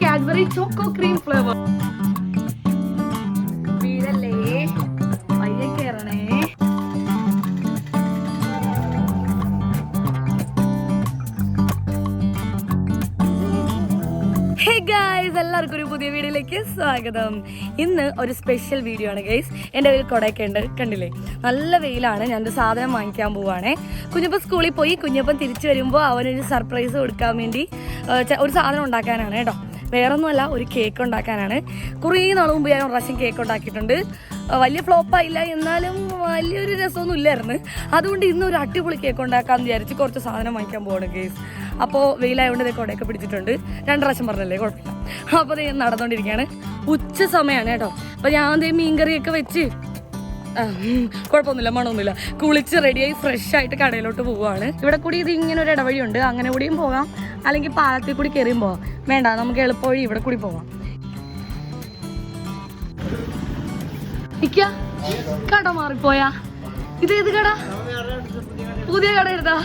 Cadbury choco cream flavour വീടല്ലേ? പയ്യെ കയറണേ ഹേ എല്ലാവർക്കും ഒരു പുതിയ വീഡിയോയിലേക്ക് സ്വാഗതം. ഇന്ന് ഒരു സ്പെഷ്യൽ വീഡിയോ ആണ് ഗൈസ് എന്റെ കയ്യിൽ കുടയൊക്കെ ഉണ്ട് കണ്ടില്ലേ? നല്ല വെയിലാണ് ഞാൻ ഒരു സാധനം വാങ്ങിക്കാൻ പോവാണേ. കുഞ്ഞപ്പൻ സ്കൂളിൽ പോയി കുഞ്ഞപ്പൻ തിരിച്ചു വരുമ്പോൾ അവനൊരു സർപ്രൈസ് കൊടുക്കാൻ വേണ്ടി ഒരു സാധനം ഉണ്ടാക്കാനാണ് കേട്ടോ. വേറൊന്നുമല്ല ഒരു കേക്ക് ഉണ്ടാക്കാനാണ്. കുറേ നാൾ മുമ്പ് ഞാൻ ഒരു പ്രാവശ്യം കേക്ക് ഉണ്ടാക്കിയിട്ടുണ്ട്. വലിയ ഫ്ലോപ്പായില്ല എന്നാലും വലിയൊരു രസമൊന്നും ഇല്ലായിരുന്നു. അതുകൊണ്ട് ഇന്ന് ഒരു അടിപൊളി കേക്ക് ഉണ്ടാക്കാമെന്ന് വിചാരിച്ച് കുറച്ച് സാധനം വാങ്ങിക്കാൻ പോകണം കേസ് അപ്പോൾ വെയിലായതുകൊണ്ട് ഇതേ കുടയൊക്കെ പിടിച്ചിട്ടുണ്ട്. രണ്ട് പ്രാവശ്യം പറഞ്ഞല്ലേ കുഴപ്പമില്ല. അപ്പോൾ ഇത് നടന്നുകൊണ്ടിരിക്കുകയാണ് ഉച്ച സമയമാണ് കേട്ടോ. അപ്പോൾ ഞാൻ ദേ മീൻകറിയൊക്കെ വെച്ച് കുഴപ്പമൊന്നുമില്ല മണമൊന്നുമില്ല. കുളിച്ച് റെഡിയായി ഫ്രഷ് ആയിട്ട് കടയിലോട്ട് പോവുകയാണ് ഇവിടെ കൂടി ഇത് ഇങ്ങനെ ഒരു ഇടവഴിയുണ്ട്. അങ്ങനെ കൂടിയും പോകാം. അല്ലെങ്കിൽ പാലത്തിൽ കൂടി കയറിയും പോവാം വേണ്ട നമുക്ക് എളുപ്പവഴി ഇവിടെ കൂടി പോവാം. കട മാറിപ്പോയാ. ഇത് ഏത് കട? പുതിയ കട എടുത്താ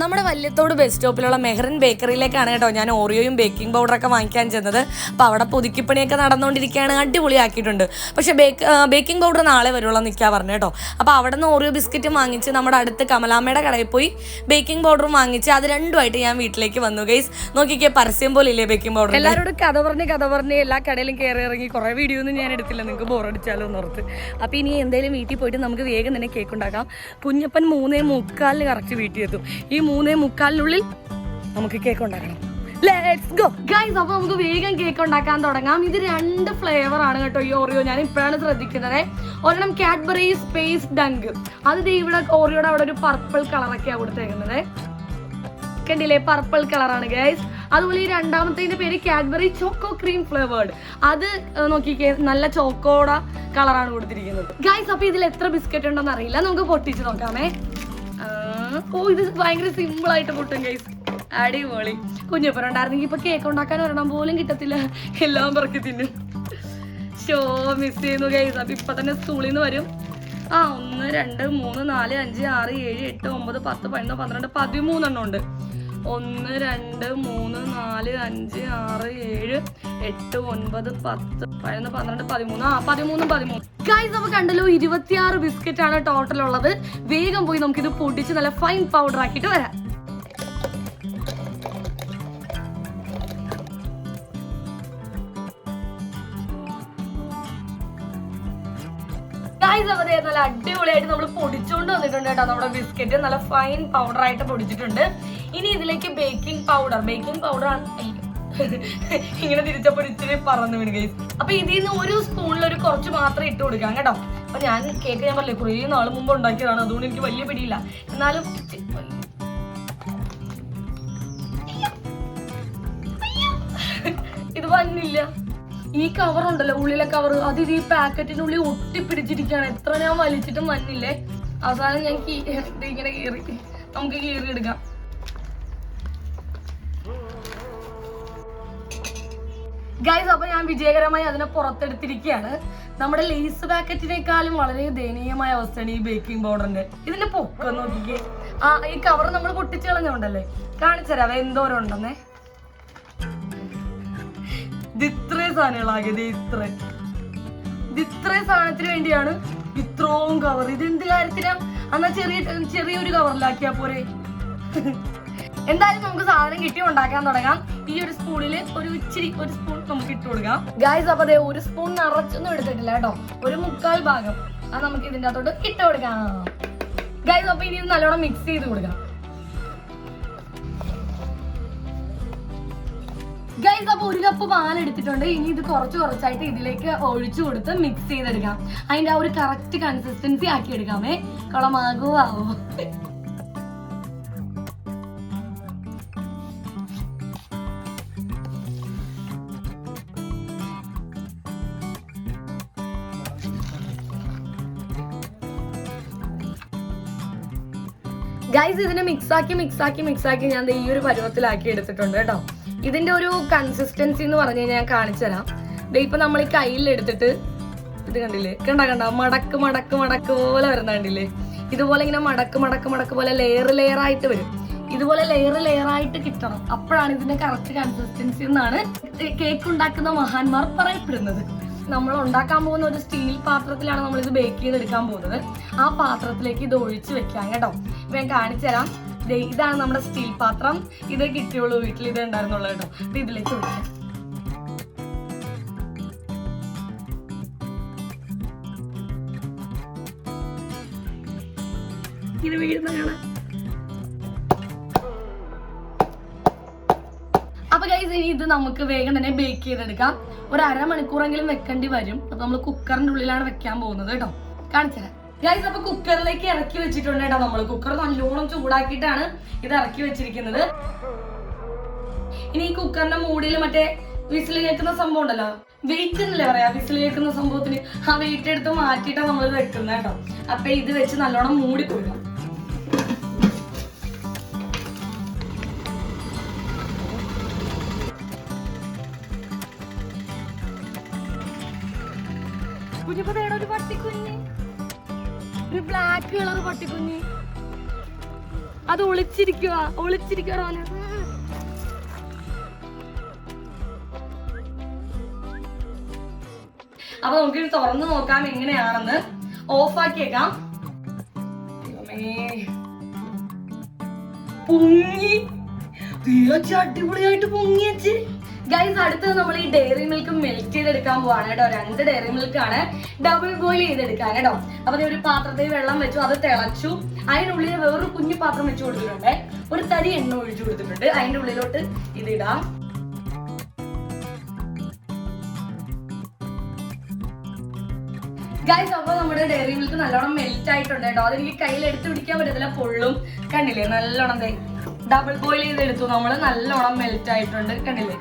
നമ്മുടെ വല്യത്തോട് ബസ് സ്റ്റോപ്പിലുള്ള മെഹറിൻ ബേക്കറിയിലേക്കാണ് കേട്ടോ ഞാൻ ഓറിയോയും ബേക്കിംഗ് പൗഡറൊക്കെ വാങ്ങിക്കാൻ ചെന്നത്. അപ്പോൾ അവിടെ പുതുക്കിപ്പണിയൊക്കെ നടന്നുകൊണ്ടിരിക്കുകയാണ് അടിപൊളിയാക്കിയിട്ടുണ്ട്. പക്ഷേ ബേക്ക് ബേക്കിംഗ് പൗഡർ നാളെ വരുള്ളൂ നിൽക്കാൻ പറഞ്ഞു കേട്ടോ. അപ്പോൾ അവിടെ നിന്ന് ഓറിയോ ബിസ്ക്കറ്റ് വാങ്ങിച്ച് നമ്മുടെ അടുത്ത് കമലാമ്മയുടെ കടയിൽ പോയി ബേക്കിംഗ് പൗഡറും വാങ്ങിച്ച് അത് രണ്ടുമായിട്ട് ഞാൻ വീട്ടിലേക്ക് വന്നു. ഗൈസ് നോക്കിക്കേ പരസ്യം പോലെ ഇല്ലേ ബേക്കിംഗ് പൗഡർ എല്ലാവരോടും കഥ പറഞ്ഞ് കഥ പറഞ്ഞ് എല്ലാ കടയിലും കയറി ഇറങ്ങി കുറേ വീഡിയോ ഒന്നും ഞാൻ എടുത്തില്ല. നിങ്ങൾക്ക് ബോറടിച്ചാലോ എന്ന് ഓർത്ത്. അപ്പോൾ ഇനി എന്തെങ്കിലും വീട്ടിൽ പോയിട്ട് നമുക്ക് വേഗം തന്നെ കേക്ക് ഉണ്ടാക്കാം. കുഞ്ഞപ്പൻ മൂന്നേ മുക്കാലിന് കറക്റ്റ് വീട്ടിൽ എത്തും ഈ മൂന്നേ മുക്കാലിനുള്ളിൽ നമുക്ക് കേക്ക് ഉണ്ടാക്കണം. ലെറ്റ്സ് ഗോ ഗൈസ് അപ്പോൾ നമുക്ക് വേഗം കേക്ക് ഉണ്ടാക്കാൻ തുടങ്ങാം. ഇത് രണ്ട് ഫ്ലേവർ ആണ് കേട്ടോ ഈ ഓറിയോ ഞാൻ ഇപ്പോഴാണ് ശ്രദ്ധിക്കുന്നത്. ഒരെണ്ണം കാഡ്ബറി സ്പേസ് ഡങ്ക് അത് ഇവിടെ ഓറിയോടെ അവിടെ ഒരു പർപ്പിൾ കളറൊക്കെയാണ് കൊടുത്തേക്കുന്നത്. കണ്ടില്ലേ? പർപ്പിൾ കളറാണ് ഗൈസ് അതുപോലെ ഈ രണ്ടാമത്തേന്റെ പേര് കാഡ്ബറി ചോക്കോ ക്രീം ഫ്ലേവേർഡ് അത് നോക്കിക്കേ നല്ല ചോക്കോട കളറാണ് കൊടുത്തിരിക്കുന്നത്. ഗൈസ് അപ്പൊ ഇതിൽ എത്ര ബിസ്ക്കറ്റ് ഉണ്ടെന്ന് അറിയില്ല. നമുക്ക് പൊട്ടിച്ച് നോക്കാമേ. ഓ ഇത് ഭയങ്കര സിമ്പിൾ ആയിട്ട് പൊട്ടും ഗൈസ് അടിപൊളി. കുഞ്ഞപ്പൻ ഉണ്ടായിരുന്നെങ്കിൽ ഇപ്പൊ കേക്ക് ഉണ്ടാക്കാൻ ഒരെണ്ണം പോലും കിട്ടത്തില്ല. എല്ലാം പറക്കി തിന്നും. ഷോ മിസ് ചെയ്യുന്നു ഗൈസ് അപ്പൊ ഇപ്പൊ തന്നെ സ്കൂളിൽ നിന്ന് വരും. ആ ഒന്ന് രണ്ട് മൂന്ന് നാല് അഞ്ച് ആറ് ഏഴ് എട്ട് ഒമ്പത് പത്ത് പതിനൊന്ന് പന്ത്രണ്ട് പതിമൂന്നെണ്ണം ഉണ്ട്. ഒന്ന് രണ്ട് മൂന്ന് നാല് അഞ്ച് ആറ് ഏഴ് എട്ട് ഒൻപത് പത്ത് പതിനൊന്ന് പന്ത്രണ്ട് പതിമൂന്ന്. ആ പതിമൂന്ന് പതിമൂന്ന്. ഗൈസ് നമ്മൾ കണ്ടല്ലോ ഇരുപത്തിയാറ് ബിസ്ക്കറ്റ് ആണ് ടോട്ടൽ ഉള്ളത്. വേഗം പോയി നമുക്കിത് പൊടിച്ച് നല്ല ഫൈൻ പൗഡർ ആക്കിയിട്ട് വരാം. ഗൈസ് നല്ല അടിപൊളിയായിട്ട് നമ്മൾ പൊടിച്ചുകൊണ്ട് വന്നിട്ടുണ്ട് കേട്ടോ. നമ്മുടെ ബിസ്ക്കറ്റ് നല്ല ഫൈൻ പൗഡർ ആയിട്ട് പൊടിച്ചിട്ടുണ്ട്. ഇനി ഇതിലേക്ക് ബേക്കിംഗ് പൗഡർ ബേക്കിംഗ് പൗഡർ ആണ്. ഇങ്ങനെ തിരിച്ചപ്പോൾ ഇച്ചിരി പറന്നു വീണ് അപ്പൊ ഇതിൽ നിന്ന് ഒരു സ്പൂണിൽ ഒരു കുറച്ച് മാത്രം ഇട്ട് കൊടുക്കാം കേട്ടോ. അപ്പൊ ഞാൻ കേക്ക് ഞാൻ പറഞ്ഞില്ലേ കുറേ നാൾ മുമ്പ് ഉണ്ടാക്കിയതാണ്. അതുകൊണ്ട് എനിക്ക് വലിയ പിടിയില്ല. എന്നാലും ഇത് വന്നില്ല. ഈ കവർ ഉണ്ടല്ലോ ഉള്ളിലെ കവർ അത് ഇത് ഈ പാക്കറ്റിനുള്ളിൽ ഒട്ടിപ്പിടിച്ചിരിക്കുകയാണ്. എത്ര ഞാൻ വലിച്ചിട്ടും വന്നില്ലേ? അവസാനം ഞാൻ ഇങ്ങനെ കീറി. നമുക്ക് കീറി എടുക്കാം ഗൈസ് അപ്പൊ ഞാൻ വിജയകരമായി അതിനെ പുറത്തെടുത്തിരിക്കുകയാണ്. നമ്മുടെ ലേസ് പാക്കറ്റിനേക്കാളും വളരെ ദയനീയമായ അവസ്ഥയാണ് ഈ ബേക്കിംഗ് പൗഡറിന്റെ ഇതിന്റെ പൊക്കം നോക്കിക്കേ. ആ ഈ കവർ നമ്മൾ പൊട്ടിച്ചു കളഞ്ഞോണ്ടല്ലേ? കാണിച്ചുതരാം എന്തോരം ഉണ്ടെന്നേ. ഇത് ഇത്രയും സാധനങ്ങളാകിയത് ഇത്ര. ഇത് സാധനത്തിന് വേണ്ടിയാണ് ഇത്രയും കവർ ഇത് എന്ത് കാര്യത്തിനാ? എന്നാ ചെറിയ ചെറിയൊരു കവറിലാക്കിയാ പോരെ. എന്തായാലും നമുക്ക് സാധനം കിട്ടി ഉണ്ടാക്കാൻ തുടങ്ങാം. ഈ ഒരു സ്പൂണിൽ ഒരു ഇച്ചിരി ഒരു സ്പൂൺ നമുക്ക് ഇട്ട് കൊടുക്കാം. ഗായ്സ് അപ്പൊ അതെ ഒരു സ്പൂൺ നിറച്ചൊന്നും എടുത്തിട്ടില്ല കേട്ടോ. ഒരു മുക്കാൽ ഭാഗം അത് നമുക്ക് ഇതിന്റെ അകത്തോട്ട് ഇട്ട് കൊടുക്കാം. ഗായ്സ് അപ്പൊ ഇനി നല്ലോണം മിക്സ് ചെയ്ത് കൊടുക്കാം. ഗൈസ് അപ്പൊ ഒരു കപ്പ് പാൽ എടുത്തിട്ടുണ്ട്. ഇനി ഇത് കുറച്ച് കുറച്ചായിട്ട് ഇതിലേക്ക് ഒഴിച്ചു കൊടുത്ത് മിക്സ് ചെയ്തെടുക്കാം. അതിന്റെ ആ ഒരു കറക്റ്റ് കൺസിസ്റ്റൻസി ആക്കി എടുക്കാമേ. കുളമാകോ ആവോ. ഗൈസ് ഇതിനെ മിക്സ് ആക്കി മിക്സ് ആക്കി മിക്സ് ആക്കി ഞാൻ ഈ ഒരു പരുവത്തിലാക്കി എടുത്തിട്ടുണ്ട് കേട്ടോ. ഇതിന്റെ ഒരു കൺസിസ്റ്റൻസി എന്ന് പറഞ്ഞു കഴിഞ്ഞാൽ ഞാൻ കാണിച്ചു തരാം. ദേ ഇപ്പൊ നമ്മൾ ഈ കയ്യിൽ എടുത്തിട്ട് ഇത് കണ്ടില്ലേ? കണ്ട കണ്ട? മടക്ക് മടക്ക് മടക്ക് പോലെ വരുന്ന കണ്ടില്ലേ? ഇതുപോലെ ഇങ്ങനെ മടക്ക് മടക്ക് മടക്ക് പോലെ ലെയർ ലെയർ ആയിട്ട് വരും. ഇതുപോലെ ലെയർ ലെയർ ആയിട്ട് കിട്ടണം. അപ്പോഴാണ് ഇതിന്റെ കറക്റ്റ് കൺസിസ്റ്റൻസി എന്നാണ് കേക്ക് ഉണ്ടാക്കുന്ന മഹാന്മാർ പറയപ്പെടുന്നത്. നമ്മൾ ഉണ്ടാക്കാൻ പോകുന്ന ഒരു സ്റ്റീൽ പാത്രത്തിലാണ് നമ്മൾ ഇത് ബേക്ക് ചെയ്തെടുക്കാൻ പോകുന്നത്. ആ പാത്രത്തിലേക്ക് ഇത് ഒഴിച്ച് വെക്കാം കേട്ടോ. ഇപ്പൊ ഞാൻ കാണിച്ചു തരാം. ഇതാണ് നമ്മുടെ സ്റ്റീൽ പാത്രം. ഇത് കിട്ടിയുള്ളൂ വീട്ടിൽ ഇത് ഉണ്ടായിരുന്നുള്ളൂ കേട്ടോ. അപ്പൊ ഇതിലേക്ക് ഒഴിക്കാം അപ്പൊ ഗൈസ് ഇനി ഇത് നമുക്ക് വേഗം തന്നെ ബേക്ക് ചെയ്തെടുക്കാം. ഒരു അരമണിക്കൂറെങ്കിലും വെക്കേണ്ടി വരും. അപ്പൊ നമ്മൾ കുക്കറിന്റെ ഉള്ളിലാണ് വെക്കാൻ പോകുന്നത് കേട്ടോ. കാണിച്ചുതരാം. ഗൈസ് അപ്പൊ കുക്കറിലേക്ക് ഇറക്കി വെച്ചിട്ടുണ്ട് കേട്ടോ നമ്മൾ കുക്കർ നല്ലോണം ചൂടാക്കിയിട്ടാണ് ഇത് ഇറക്കി വെച്ചിരിക്കുന്നത്. ഇനി ഈ കുക്കറിന്റെ മൂടിയിൽ മറ്റേ വിസിൽ കേൾക്കുന്ന സംഭവം ഉണ്ടല്ലോ? വെയിറ്റ് എന്നല്ലേ പറയാ? വിസിൽ കേൾക്കുന്ന സംഭവത്തിന് ആ വെയിറ്റ് എടുത്ത് മാറ്റിയിട്ടാണ് നമ്മൾ വെക്കുന്നത് കേട്ടോ. അപ്പൊ ഇത് വെച്ച് നല്ലോണം മൂടി കൊടുക്കണം ഒരു പട്ടിക്കുഞ്ഞ്? ഒരു ബ്ലാക്ക് കളർ പട്ടിക്കുഞ്ഞ്. അത് ഒളിച്ചിരിക്കുക ഒളിച്ചിരിക്കുക അപ്പൊ നമുക്ക് തുറന്ന് നോക്കാം എങ്ങനെയാണെന്ന്. ഓഫാക്കിയേക്കാം. പൊങ്ങി. തീർച്ച അടിപൊളിയായിട്ട് പൊങ്ങിയച്ച്. ഗൈസ് അടുത്തത് നമ്മൾ ഈ ഡയറി മിൽക്ക് മെൽറ്റ് ചെയ്തെടുക്കാൻ പോവാണ് കേട്ടോ. രണ്ട് ഡയറി മിൽക്ക് ആണ്. ഡബിൾ ബോയിൽ ചെയ്തെടുക്കാൻ കേട്ടോ. അപ്പൊ ഒരു പാത്രത്തിൽ വെള്ളം വെച്ചു അത് തിളച്ചു. അതിനുള്ളിൽ വേറൊരു കുഞ്ഞു പാത്രം വെച്ച് കൊടുത്തിട്ടുണ്ട്. ഒരു തരി എണ്ണ ഒഴിച്ചു കൊടുത്തിട്ടുണ്ട്. അതിന്റെ ഉള്ളിലോട്ട് ഇതിടാം ഗൈസ് അപ്പൊ നമ്മുടെ ഡയറി മിൽക്ക് നല്ലോണം മെൽറ്റ് ആയിട്ടുണ്ട് കേട്ടോ. അതെനിക്ക് കയ്യിൽ എടുത്ത് പിടിക്കാൻ പറ്റത്തില്ല പൊള്ളും. കണ്ടില്ലേ? നല്ലോണം ഡബിൾ ബോയിൽ ചെയ്തെടുത്തു. നമ്മൾ നല്ലോണം മെൽറ്റ് ആയിട്ടുണ്ട്. കണ്ടില്ലേ?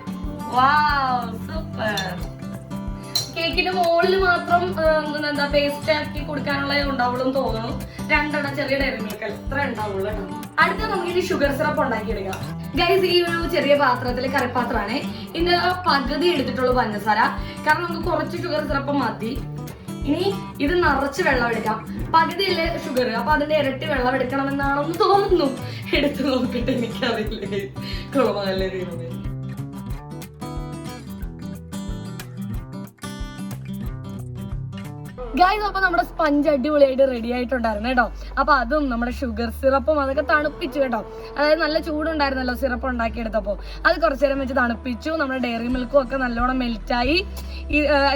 സൂപ്പർ കേക്കിന്റെ മുകളിൽ മാത്രം എന്താ പേസ്റ്റ് ആക്കി കൊടുക്കാനുള്ള ഉണ്ടാവുള്ളൂ തോന്നുന്നു. രണ്ടെണ്ണം ചെറിയ ഡയറി മിൽക്ക് ഇത്ര ഉണ്ടാവുള്ളൂ അടുത്ത നമുക്ക് ഇനി ഷുഗർ സിറപ്പ് ഉണ്ടാക്കിയെടുക്കാം. ഗൈസ് ഈ ഒരു ചെറിയ പാത്രത്തിൽ കറിപ്പാത്രമാണ്. ഇതിന്റെ പകുതി എടുത്തിട്ടുള്ള പഞ്ചസാര. കാരണം നമുക്ക് കുറച്ച് ഷുഗർ സിറപ്പ് മാറ്റി ഇനി ഇത് നിറച്ച് വെള്ളം എടുക്കാം. പകുതിയില്ലേ ഷുഗർ അപ്പൊ അതിന്റെ ഇരട്ടി വെള്ളം എടുക്കണമെന്നാണെന്ന് തോന്നുന്നു. എടുത്തു നോക്കിട്ട് എനിക്കറിയില്ലേ. കുളമല്ലേ ഗായ്സ് അപ്പൊ നമ്മുടെ സ്പഞ്ച് അടിപൊളിയായിട്ട് റെഡി ആയിട്ടുണ്ടായിരുന്നു കേട്ടോ. അപ്പൊ അതും നമ്മുടെ ഷുഗർ സിറപ്പും അതൊക്കെ തണുപ്പിച്ചു കേട്ടോ. അതായത് നല്ല ചൂടുണ്ടായിരുന്നല്ലോ സിറപ്പ് ഉണ്ടാക്കിയെടുത്തപ്പോ. അത് കുറച്ചു നേരം വെച്ച് തണുപ്പിച്ചു. നമ്മുടെ ഡയറി മിൽക്കും ഒക്കെ നല്ലോണം മെൽറ്റായി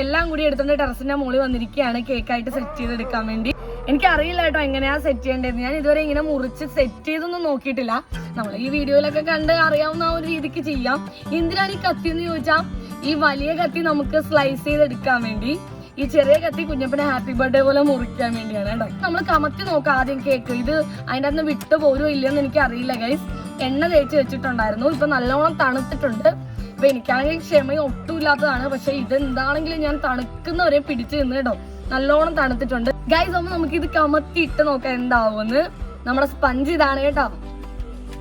എല്ലാം കൂടി എടുത്തോണ്ട് ടെറസിന്റെ മുകളിൽ വന്നിരിക്കുകയാണ് കേക്കായിട്ട് സെറ്റ് ചെയ്തെടുക്കാൻ വേണ്ടി. എനിക്ക് അറിയില്ല കേട്ടോ എങ്ങനെയാ സെറ്റ് ചെയ്യേണ്ടത് ഞാൻ ഇതുവരെ ഇങ്ങനെ മുറിച്ച് സെറ്റ് ചെയ്തൊന്നും നോക്കിയിട്ടില്ല. നമ്മൾ ഈ വീഡിയോയിലൊക്കെ കണ്ട് അറിയാവുന്ന ഒരു രീതിക്ക് ചെയ്യാം. എന്തിനാണ് ഈ കത്തി എന്ന് ചോദിച്ചാൽ ഈ വലിയ കത്തി നമുക്ക് സ്ലൈസ് ചെയ്തെടുക്കാൻ വേണ്ടി. ഈ ചെറിയ കത്തി കുഞ്ഞപ്പനെ ഹാപ്പി ബർത്ത്ഡേ പോലെ മുറിക്കാൻ വേണ്ടിയാണ് കേട്ടോ. നമ്മൾ കമത്തി നോക്കാം ആദ്യം കേക്ക്. ഇത് അതിന്റെ അകത്ത് വിട്ട് പോരോ ഇല്ലെന്ന് എനിക്ക് അറിയില്ല ഗൈസ് എണ്ണ തേച്ച് വെച്ചിട്ടുണ്ടായിരുന്നു. ഇപ്പൊ നല്ലോണം തണുത്തിട്ടുണ്ട്. ഇപ്പൊ എനിക്കാണെങ്കിൽ ക്ഷമയും ഒട്ടും ഇല്ലാത്തതാണ്. പക്ഷെ ഇത് എന്താണെങ്കിലും ഞാൻ തണുക്കുന്നവരെ പിടിച്ചു നിന്ന് കേട്ടോ. നല്ലോണം തണുത്തിട്ടുണ്ട്. ഗൈസ് അപ്പൊ നമുക്ക് ഇത് കമത്തി ഇട്ട് നോക്കാം എന്താവുമെന്ന് നമ്മുടെ സ്പഞ്ച് ഇതാണ് കേട്ടോ.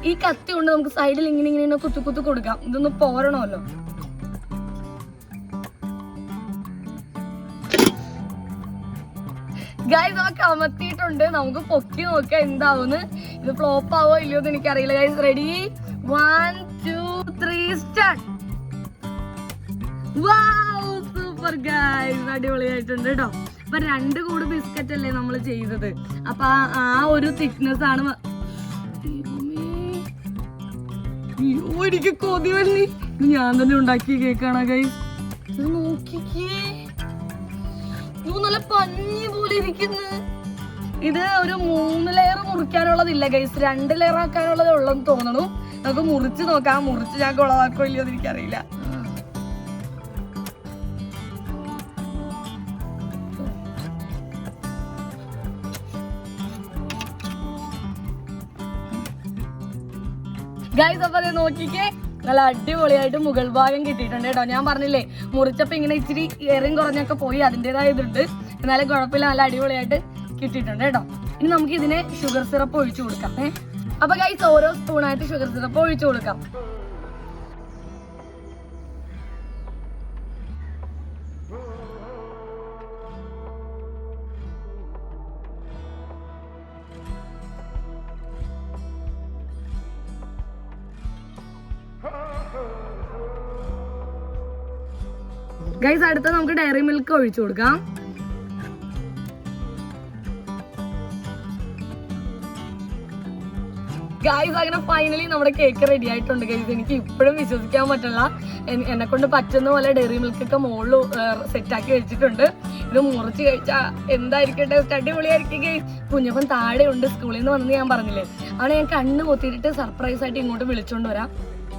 ഈ കത്തി കൊണ്ട് നമുക്ക് സൈഡിൽ ഇങ്ങനെ ഇങ്ങനെ കുത്തു കുത്തു കൊടുക്കാം. ഇതൊന്ന് പോരണമല്ലോ. ഗൈസ് നമുക്ക് അമർത്തിയിട്ടുണ്ട്. നമുക്ക് പൊക്കി നോക്കാം എന്താവുന്ന്. ഇത് ഫ്ലോപ്പ് ആവോ ഇല്ലയോ എന്ന് എനിക്കറിയില്ല. Guys ready one two three start super guys അടിപൊളിയായിട്ടുണ്ട് കേട്ടോ അപ്പൊ രണ്ട് കൂട് ബിസ്ക്കറ്റ് അല്ലേ നമ്മൾ ചെയ്തത്. അപ്പൊ ആ- ആ ഒരു തിക്നെസ് ആണ് എനിക്ക് കൊതി വന്നി. ഞാൻ തന്നെ ഉണ്ടാക്കി കേക്കാണ് ഗൈസ് നോക്കിക്കേ. നല്ല പഞ്ഞി പോലെ ഇരിക്കുന്നു. ഇത് ഒരു മൂന്ന് ലെയർ മുറിക്കാനുള്ളതില്ല ഗൈസ് രണ്ട് ലെയർ ആക്കാനുള്ളതേ ഉള്ളെന്ന് തോന്നണു. നമുക്ക് മുറിച്ച് നോക്കാം. മുറിച്ച് ഞാൻ കൊളവാക്കോ ഇല്ലയോ എന്ന് എനിക്കറിയില്ല. ഗൈസ് അപ്പൊ നോക്കിക്കേ. നല്ല അടിപൊളിയായിട്ട് മുകൾ ഭാഗം കിട്ടിയിട്ടുണ്ട് കേട്ടോ. ഞാൻ പറഞ്ഞില്ലേ മുറിച്ചപ്പോ ഇങ്ങനെ ഇച്ചിരി എറിയും കുറഞ്ഞൊക്കെ പോയി അതിന്റെതായ ഇതുണ്ട്. എന്നാലും കുഴപ്പമില്ല നല്ല അടിപൊളിയായിട്ട് കിട്ടിയിട്ടുണ്ട് കേട്ടോ. ഇനി നമുക്ക് ഇതിനെ ഷുഗർ സിറപ്പ് ഒഴിച്ചു കൊടുക്കാം. ഏഹ് അപ്പൊ ഗൈസ് ഓരോ സ്പൂണായിട്ട് ഷുഗർ സിറപ്പ് ഒഴിച്ചു കൊടുക്കാം. ഗൈസ് അടുത്ത നമുക്ക് ഡയറി മിൽക്ക് ഒഴിച്ചു കൊടുക്കാം. ഗൈസ് അങ്ങനെ ഫൈനലി നമ്മുടെ കേക്ക് റെഡി ആയിട്ടുണ്ട്. ഗൈസ് എനിക്ക് ഇപ്പോഴും വിശ്വസിക്കാൻ പറ്റില്ല. എന്നെ കൊണ്ട് പറ്റുന്ന പോലെ ഡെയറി മിൽക്ക് ഒക്കെ മുകളിൽ സെറ്റാക്കി വെച്ചിട്ടുണ്ട്. ഇത് മുറിച്ച് കഴിച്ചാൽ എന്തായിരിക്കും ടേസ്റ്റ് അടിപൊളിയായിരിക്കും ഗൈസ് കുഞ്ഞപ്പൻ താഴെ ഉണ്ട്. സ്കൂളിൽ നിന്ന് വന്നെന്ന് ഞാൻ പറഞ്ഞില്ലേ? അവിടെ ഞാൻ കണ്ണ് കൊത്തിയിട്ട് സർപ്രൈസ് ആയിട്ട് ഇങ്ങോട്ട് വിളിച്ചോണ്ട് വരാം.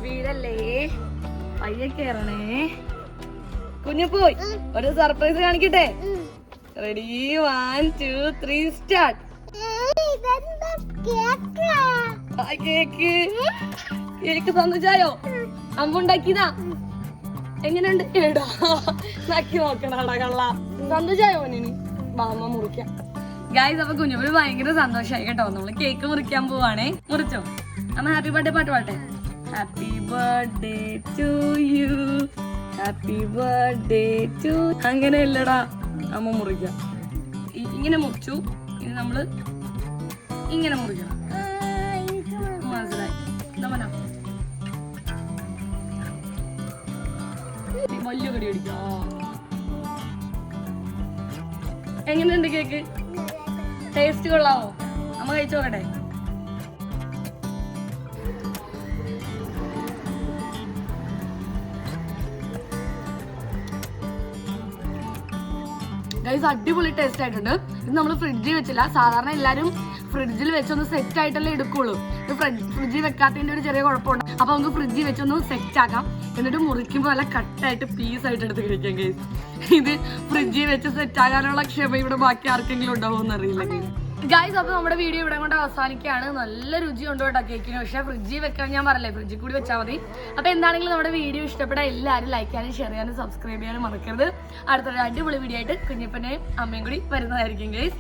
വീടല്ലേ പയ്യെ കയറണേ കുഞ്ഞപ്പോയി ഒരു സർപ്രൈസ് കാണിക്കട്ടെ? Ready one two three start cake? Cake. സന്തോഷായോ അമ്മ ഉണ്ടാക്കിയതാ എങ്ങനെയുണ്ട്? എടാ നക്കി നോക്കണടാ കള്ള. സന്തോഷായോ മോനിന് മാമ മുറിക്കാം. ഗായ്സ് അപ്പൊ കുഞ്ഞുപിടി ഭയങ്കര സന്തോഷമായി കേട്ടോ. നമ്മൾ കേക്ക് മുറിക്കാൻ പോവാണേ. മുറിച്ചോ? അമ്മ ഹാപ്പി ബർത്ത്ഡേ പാട്ട് പാട്ടെ happy birthday to you happy birthday to അങ്ങനെ ഇല്ലടാ അമ്മ മുറിക്കാം. ഇങ്ങനെ മുറിച്ചു. ഇനി നമ്മൾ ഇങ്ങനെ മുറിക്കണം. വലിയ എങ്ങനെയുണ്ട് കേക്ക് ടേസ്റ്റ് കൊള്ളാവോ? നമ്മ കഴിച്ചു ഗൈസ് അടിപൊളി ടേസ്റ്റ് ആയിട്ടുണ്ട്. ഇത് നമ്മൾ ഫ്രിഡ്ജിൽ വെച്ചില്ല. സാധാരണ എല്ലാവരും ഫ്രിഡ്ജിൽ വെച്ചൊന്ന് സെറ്റ് ആയിട്ടല്ലേ എടുക്കുള്ളൂ. ഇത് ഫ്രിഡ്ജിൽ വെക്കാത്തതിന്റെ ഒരു ചെറിയ കുഴപ്പമുണ്ട്. അപ്പൊ നമുക്ക് ഫ്രിഡ്ജിൽ വെച്ചൊന്ന് സെറ്റ് ആക്കാം. എന്നിട്ട് മുറിക്കുമ്പോൾ നല്ല കട്ടായിട്ട് പീസ് ആയിട്ട് എടുത്ത് കഴിക്കാം ഗൈസ് ഇത് ഫ്രിഡ്ജിൽ വെച്ച് സെറ്റ് ആകാനുള്ള ക്ഷമ ഇവിടെ ബാക്കി ആർക്കെങ്കിലും ഉണ്ടാവുമെന്ന് അറിയില്ല ഗൈസ് ഗായ്സ് അപ്പോൾ നമ്മുടെ വീഡിയോ ഇവിടെ കൊണ്ട് അവസാനിക്കുകയാണ്. നല്ല രുചി ഉണ്ട് കേട്ടോ കേക്കിന്. പക്ഷെ ഫ്രിഡ്ജിൽ വെക്കാൻ ഞാൻ പറഞ്ഞില്ലേ ഫ്രിഡ്ജിൽ കൂടി വെച്ചാൽ മതി. അപ്പോൾ എന്താണെങ്കിലും നമ്മുടെ വീഡിയോ ഇഷ്ടപ്പെട്ട എല്ലാവരും ലൈക്ക് ചെയ്യാനും ഷെയർ ചെയ്യാനും സബ്സ്ക്രൈബ് ചെയ്യാനും മറക്കരുത്. അടുത്തൊരു അടിപൊളി വീഡിയോ ആയിട്ട് കുഞ്ഞപ്പനെയും അമ്മയും കൂടി വരുന്നതായിരിക്കും ഗൈസ്